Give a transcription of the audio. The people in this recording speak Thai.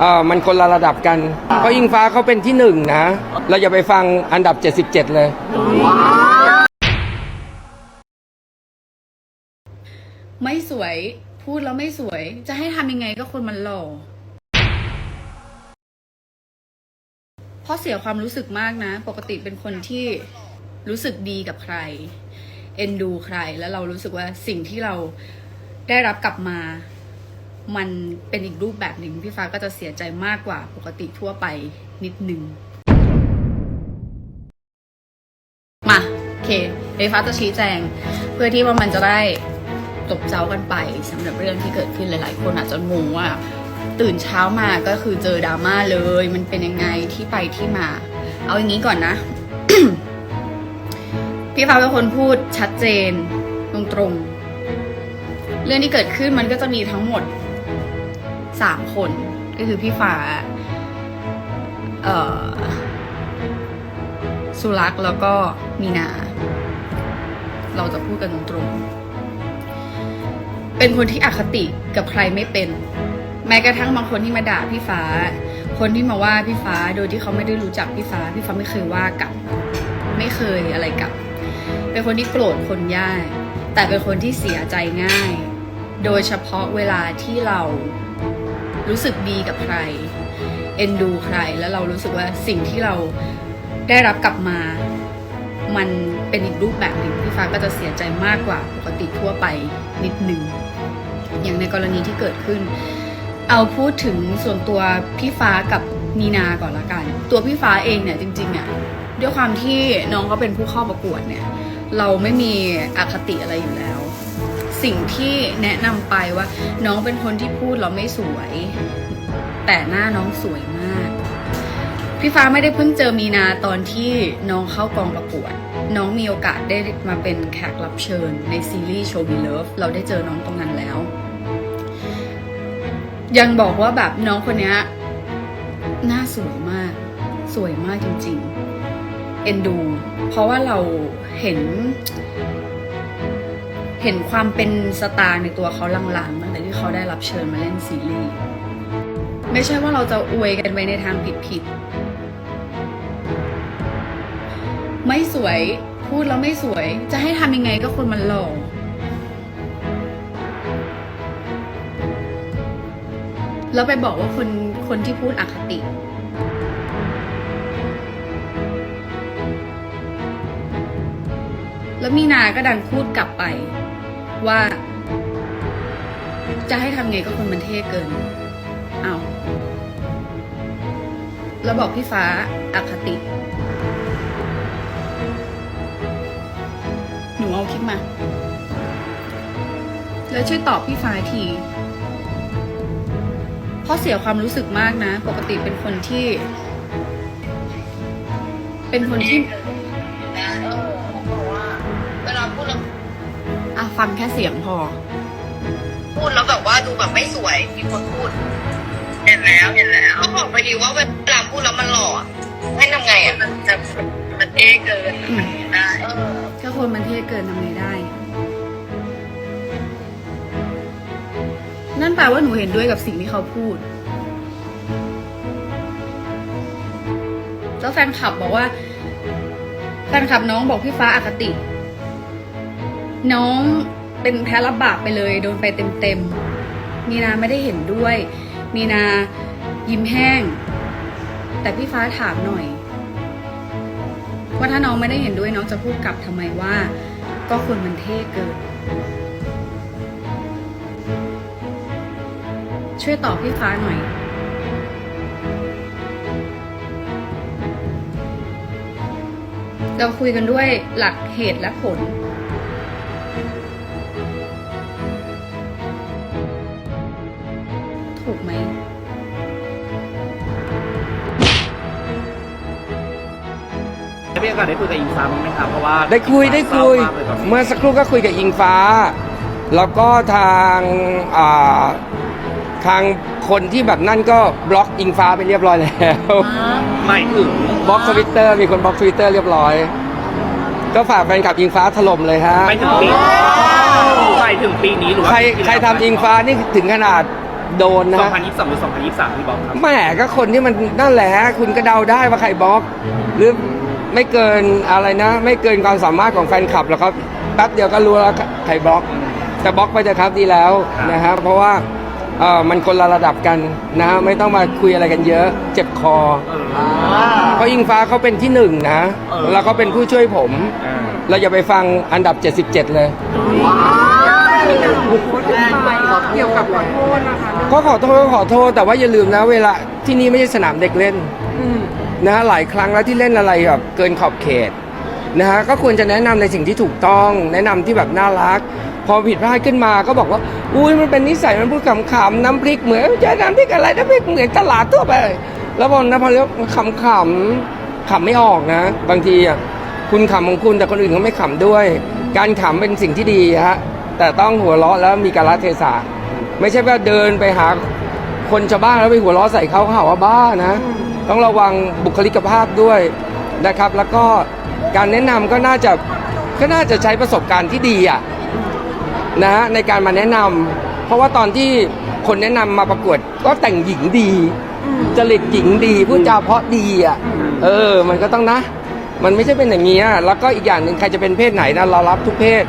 เออมันคนละระดับกัน เพราะอิงฟ้าเขาเป็นที่หนึ่งนะ เราอย่าไปฟังอันดับ 77 เลย ไม่สวยพูดแล้วไม่สวย จะให้ทำยังไงก็คนมันหล่อเพราะเสียความรู้สึกมากนะ ปกติเป็นคนที่รู้สึกดีกับใคร เอ็นดูใคร แล้วเรารู้สึกว่าสิ่งที่เราได้รับกลับมา มันเป็นอีกรูปแบบหนึ่งพี่ฟ้าก็จะเสียใจมากกว่าปกติทั่วไปนิดนึงมาโอเคเดยวฟ้าจะชี้แจง เพื่อที่ว่ามันจะได้จบเจ้ากันไปสำหรับเรื่องที่เกิดขึ้นหลาย ๆ คนอาจจะงงว่าตื่นเช้ามาก็คือเจอดราม่าเลย มันเป็นยังไงที่ไปที่มา เอาอย่างนี้ก่อนนะ พี่ฟ้าเป็นคนพูดชัดเจนตรงๆ เรื่องที่เกิดขึ้นมันก็จะมีทั้งหมด สามคนก็คือพี่ฟ้าเอ่อสุรักษ์แล้วก็มีนา เราจะพูดกันตรงๆ เป็นคนที่อคติกับใครไม่เป็น แม้กระทั่งบางคนที่มาด่าพี่ฟ้า คนที่มาว่าพี่ฟ้าโดยที่เขาไม่ได้รู้จักพี่ฟ้า พี่ฟ้าไม่เคยว่ากับ ไม่เคยอะไรกับ เป็นคนที่โกรธคนยาก แต่เป็นคนที่เสียใจง่าย โดยเฉพาะเวลาที่เรา รู้สึกดีกับใคร เอ็นดูใคร แล้วเรารู้สึกว่าสิ่งที่เราได้รับกลับมา มันเป็นอีกรูปแบบหนึ่งพี่ฟ้าก็จะเสียใจมากกว่าปกติทั่วไปนิดนึงอย่างในกรณีที่เกิดขึ้น เอาพูดถึงส่วนตัวพี่ฟ้ากับมีนาก่อนละกัน ตัวพี่ฟ้าเองเนี่ยจริงๆเนี่ยด้วยความที่น้องเขาเป็นผู้เข้าประกวดเนี่ย เราไม่มีอคติอะไรอยู่แล้ว สิ่งที่แนะนำไปว่าน้องเป็นคนที่พูดเราไม่สวย แต่หน้าน้องสวยมาก พี่ฟ้าไม่ได้เพิ่งเจอมีนาตอนที่น้องเข้ากองประกวด น้องมีโอกาสได้มาเป็นแขกรับเชิญ ในซีรีส์ Show Me Love เราได้เจอน้องตรงนั้นแล้ว ยังบอกว่าแบบน้องคนนี้หน้าสวยมาก สวยมากจริง ๆ เอ็นดู เพราะว่าเราเห็น เห็นความเป็นสตาร์ในตัวเขาลางๆตั้งแต่ที่เขาได้รับเชิญมาเล่นซีรีส์ไม่ใช่ว่าเราจะอวยกันไปในทางผิดๆไม่สวยพูดแล้วไม่สวย จะให้ทำยังไงก็คนมันหล่อแล้วไปบอกว่าคนคนที่พูดอคติ แล้วมีนาก็ดันพูดกลับไป ว่า จะให้ทำไงก็คนมันเท่เกิน เอาแล้วบอกพี่ฟ้าอคติ หนูเอาคลิปมา แล้วช่วยตอบพี่ฟ้าที เพราะเสียความรู้สึกมากนะ ปกติเป็นคนที่ เป็นคนที่ ฟังแค่เสียงพอ พูดแล้วแบบว่าดูแบบไม่สวย มีคนพูด เห็นแล้วเห็นแล้วเขาบอกไปดีว่าเวลาพูดแล้วมันหล่ออะให้ทำไงอะมันจะมันเท่เกินอืมได้เออถ้าคนมันเท่เกินทำไงได้ นั่นแปลว่าหนูเห็นด้วยกับสิ่งที่เขาพูด แล้วแฟนคลับบอกว่า แฟนคลับน้องบอกพี่ฟ้าอาคติ น้องเป็นแพ้รับบาปไปเลย โดนไปเต็มๆ มีนาไม่ได้เห็นด้วย มีนายิ้มแห้ง แต่พี่ฟ้าถามหน่อย ว่าถ้าน้องไม่ได้เห็นด้วยน้องจะพูดกลับทำไมว่า ก็คนมันเท่เกินช่วยตอบพี่ฟ้าหน่อย เราคุยกันด้วยหลักเหตุและผล ถูกไหมได้มีโอกาสได้คุยกับอิงฟ้าบ้างไหมครับเพราะว่าได้คุยได้คุยเศร้ามากเลยตอนนี้เมื่อสักครู่ก็คุยกับอิงฟ้า แล้วก็ทางอ่าทางคนที่แบบนั่นก็บล็อกอิงฟ้าไปเรียบร้อยแล้วหมายถึงบล็อกทวิตเตอร์มีคนบล็อกทวิตเตอร์เรียบร้อย ก็ฝากแฟนคลับอิงฟ้าถล่มเลยฮะหมายถึงปีหมายถึงปีนี้หรือว่าใครปีที่ใครแล้วทำอิงฟ้านี่ถึงขนาด โดนนะ2022หรือ2023พี่บ๊อบครับ แหมก็คนที่มันนั่นแหละฮะคุณก็เดาได้ว่าใครบล็อก หรือไม่เกินอะไรนะ ไม่เกินความสามารถของแฟนคลับหรอกครับแป๊บเดียวก็รู้แล้วใครบล็อกแต่บล็อกไปเถอะครับดีแล้วครับนะครับเพราะว่าเอ่อมันคนละระดับกันนะฮะไม่ต้องมาคุยอะไรกันเยอะ เจ็บคอเออเพราะอิงฟ้าเขาเป็นที่หนึ่งนะเออแล้วก็เป็นผู้ช่วยผมอ่าเราอย่าไปฟังอันดับ 77 เลย เกี่ยวกับขอโทษนะคะก็ขอโทษก็ขอโทษแต่ว่าอย่าลืมนะเวลาที่นี่ไม่ใช่สนามเด็กเล่นนะฮะหลายครั้งแล้วที่เล่นอะไรแบบเกินขอบเขตนะฮะก็ควรจะแนะนำในสิ่งที่ถูกต้อง แนะนำที่แบบน่ารัก พอผิดพลาดขึ้นมาก็บอกว่าอุ้ยมันเป็นนิสัยมันพูดขำๆน้ำพริกเหมือนจะน้ำพริกอะไรน้ำพริกเหมือนตลาดทั่วไป แล้วพอนะพอเรียกขำๆขำไม่ออกนะ บางทีอะคุณขำของคุณแต่คนอื่นเขาไม่ขำด้วย การขำเป็นสิ่งที่ดีฮะ แต่ต้องหัวเราะแล้วมีกาลเทศะไม่ใช่ว่าเดินไปหาคนชาวบ้านแล้วไปหัวเราะใส่เขาเขาหาว่าบ้านะ ต้องระวังบุคลิกภาพด้วยนะครับ แล้วก็การแนะนำก็น่าจะก็น่าจะใช้ประสบการณ์ที่ดีอะนะฮะในการมาแนะนำเพราะว่าตอนที่คนแนะนำมาประกวดก็แต่งหญิงดี จริตหญิงดีพูดจาเพราะดีอะเออ มันก็ต้องนะ มันไม่ใช่เป็นอย่างนี้อะแล้วก็อีกอย่างหนึ่งใครจะเป็นเพศไหนนะเรารับทุกเพศ